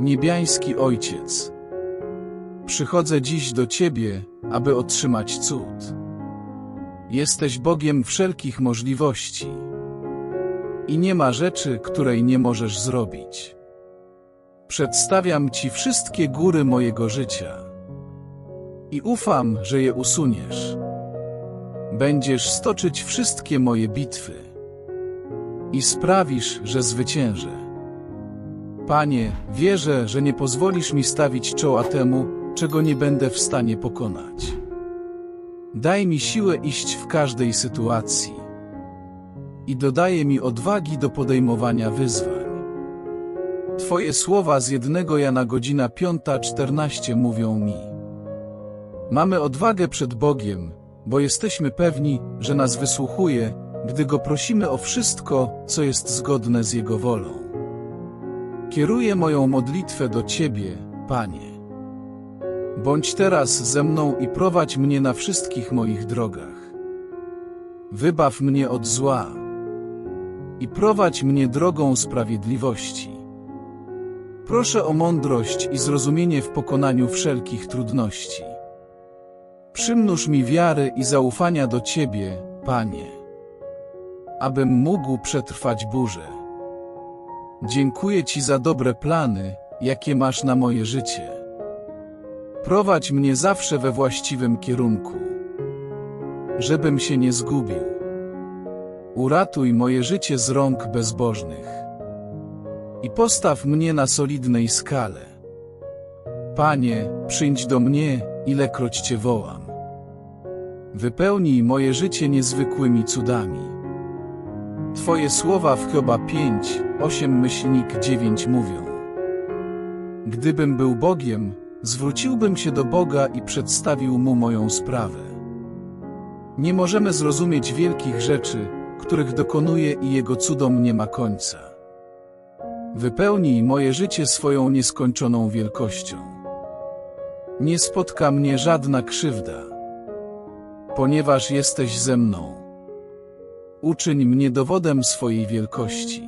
Niebiański Ojciec, przychodzę dziś do Ciebie, aby otrzymać cud. Jesteś Bogiem wszelkich możliwości i nie ma rzeczy, której nie możesz zrobić. Przedstawiam Ci wszystkie góry mojego życia i ufam, że je usuniesz. Będziesz stoczyć wszystkie moje bitwy i sprawisz, że zwyciężę. Panie, wierzę, że nie pozwolisz mi stawić czoła temu, czego nie będę w stanie pokonać. Daj mi siłę iść w każdej sytuacji i dodaje mi odwagi do podejmowania wyzwań. Twoje słowa z jednego Jana godzina 5.14 mówią mi. Mamy odwagę przed Bogiem, bo jesteśmy pewni, że nas wysłuchuje, gdy Go prosimy o wszystko, co jest zgodne z Jego wolą. Kieruję moją modlitwę do Ciebie, Panie. Bądź teraz ze mną i prowadź mnie na wszystkich moich drogach. Wybaw mnie od zła i prowadź mnie drogą sprawiedliwości. Proszę o mądrość i zrozumienie w pokonaniu wszelkich trudności. Przymnóż mi wiary i zaufania do Ciebie, Panie, abym mógł przetrwać burzę. Dziękuję Ci za dobre plany, jakie masz na moje życie. Prowadź mnie zawsze we właściwym kierunku, żebym się nie zgubił. Uratuj moje życie z rąk bezbożnych i postaw mnie na solidnej skale. Panie, przyjdź do mnie, ilekroć Cię wołam. Wypełnij moje życie niezwykłymi cudami. Twoje słowa w Hioba 5, 8 myślnik 9 mówią. Gdybym był Bogiem, zwróciłbym się do Boga i przedstawił Mu moją sprawę. Nie możemy zrozumieć wielkich rzeczy, których dokonuje i Jego cudom nie ma końca. Wypełnij moje życie swoją nieskończoną wielkością. Nie spotka mnie żadna krzywda, ponieważ jesteś ze mną. Uczyń mnie dowodem swojej wielkości.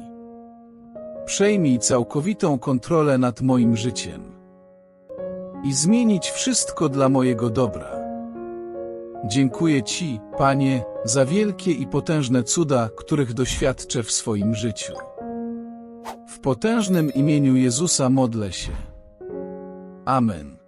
Przejmij całkowitą kontrolę nad moim życiem i zmienić wszystko dla mojego dobra. Dziękuję Ci, Panie, za wielkie i potężne cuda, których doświadczę w swoim życiu. W potężnym imieniu Jezusa modlę się. Amen.